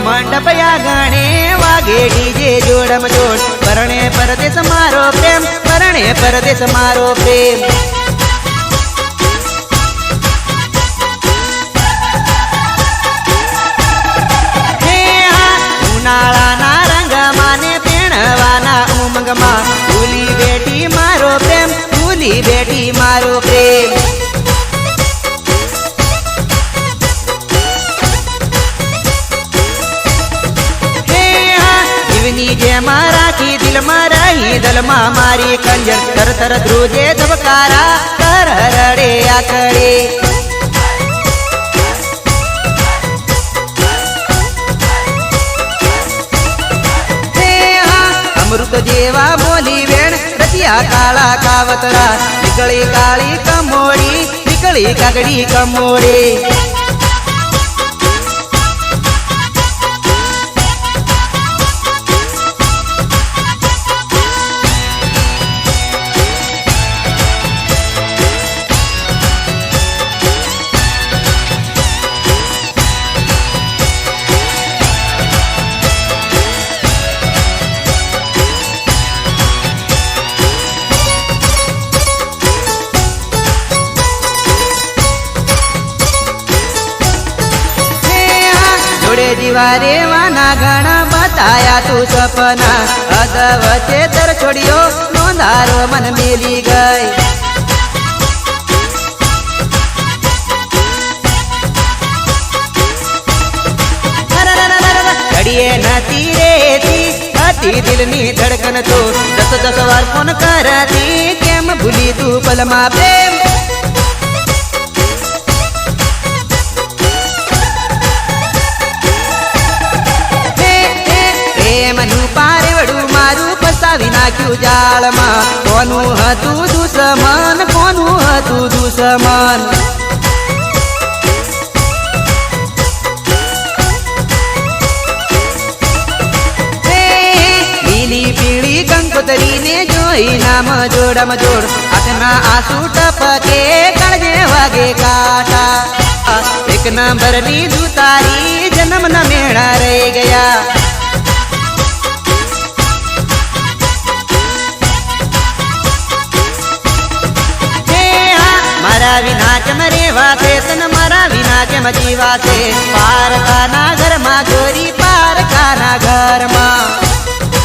મંડપ ગણે વાગે ડીજે જોડમ જોડ. પરણે પરદેશ મારો પ્રેમ, પરણે પરદેશ મારો પ્રેમ. ઉનાળાના રંગમાં ને પેણવાના ઉમંગમાં બેઠી મારો પ્રેમ, ભૂલી બેટી મારો પ્રેમ જીવની જેમ રાખી દિલમાં રહી દલમાં મારી કંજર તર તર ધ્રુજે ધબકારા કર રડે આકડે હે આ અમૃત જેવા બોલી વેણ રતિયા કાળા કાવતરા નીકળી કાળી કમોડી નીકળી કાગડી કમોડી આ જોડે દિવારે વાના ઘણા બતાયા તું સપના. અદ વચ્ચે દર છોડ્યો નોંધારો, મન મેલી ગઈ. ઘડીએ નથી રેતી હતી દિલની ધડકન તો. દસ દસ વાર ફોન કરાતી, કેમ ભૂલી તું? પલમાં પ્રેમ મારું ફસાવી નાખ્યું જાળમાં કોનું હતું દુશ્મન કોનું હતું દુશ્મન હે, લીલી પીળી કંકોતરીને જોઈ નામ જોડમ જોડ હાથના આંસુ ટપકે કળજે વાગે કાંટા એક નંબરની દુતારી જન્મના મેળા રહી ગયા મારા વિના કેમ રેવા છે તન મારા વિના કેમ જીવા છે પારકાના ઘરમાં ગોરી પારકાના ઘરમાં.